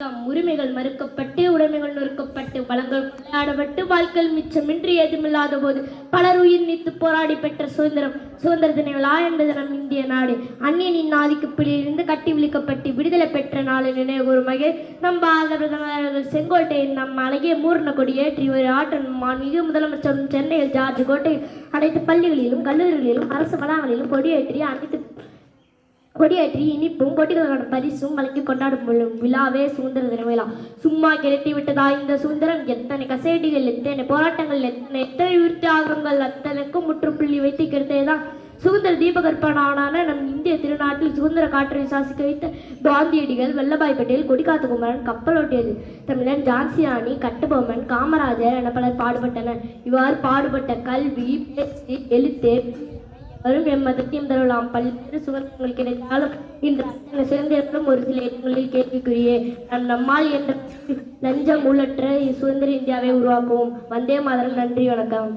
தம் உரிமைகள் மறுக்கப்பட்டு உடைமைகள் நொறுக்கப்பட்டு வளங்கள் விளையாடப்பட்டு வாழ்க்கையில் மிச்சமின்றி ஏதுமில்லாத போது பலர் உயிர் நீத்து போராடி பெற்ற சுதந்திரம் சுதந்திர தின விழா என்பது நம் இந்திய நாடு. அந்நியனின் ஆதிக்கு பிடியிலிருந்து கட்டி விழிக்கப்பட்டு விடுதலை பெற்ற நாளை நினைவுகூரும் வகையில் நம் பாரத பிரதமர் செங்கோட்டையின் நம் அழகிய மூர்ண கொடி ஏற்றி ஒரு ஆற்றல் மாண்புமிகு முதலமைச்சரும் சென்னையில் ஜார்ஜ் கோட்டை அனைத்து பள்ளிகளிலும் கல்லூரிகளிலும் அரசு வளாகங்களிலும் கொடியேற்றி அனைத்து கொடியேற்றி இனிப்பும் கொடிகளுக்கான பரிசும் வழங்கி கொண்டாடும் விழாவே சுதந்திர தின விழா சும்மா கிளட்டி விட்டதா இந்த சுதந்திரம் எத்தனை கசேடிகள் எத்தனை போராட்டங்கள் எத்தனை எத்தனை உயிர்த்தியாகங்கள் அத்தனைக்கும் முற்றுப்புள்ளி வைத்து கிடைத்ததுதான் சுதந்திர தீபகற்பனான நம் இந்திய திருநாட்டில் சுதந்திர காற்றை சாசிக்க வைத்த காந்தியடிகள் வல்லபாய் பட்டேல் கொடிகாத்து குமரன் கப்பலோட்டியது தமிழன் ஜான்சி ராணி கட்டபொம்மன் காமராஜர் என பலர் பாடுபட்டனர். இவ்வாறு பாடுபட்ட கல்வி பேச்சு எழுத்து வரும் எம்மதத்தையும் தரலாம் பல்வேறு சுகங்கள் கிடைத்தாலும் இன்று அத்தனை சுதந்திரங்களும் ஒரு சில இடங்களில் கேள்விக்குரியே நம் நம்மால் என்ற லஞ்சம் உள்ளற்ற சுதந்திர இந்தியாவை உருவாக்குவோம். வந்தே மாதரம் நன்றி வணக்கம்.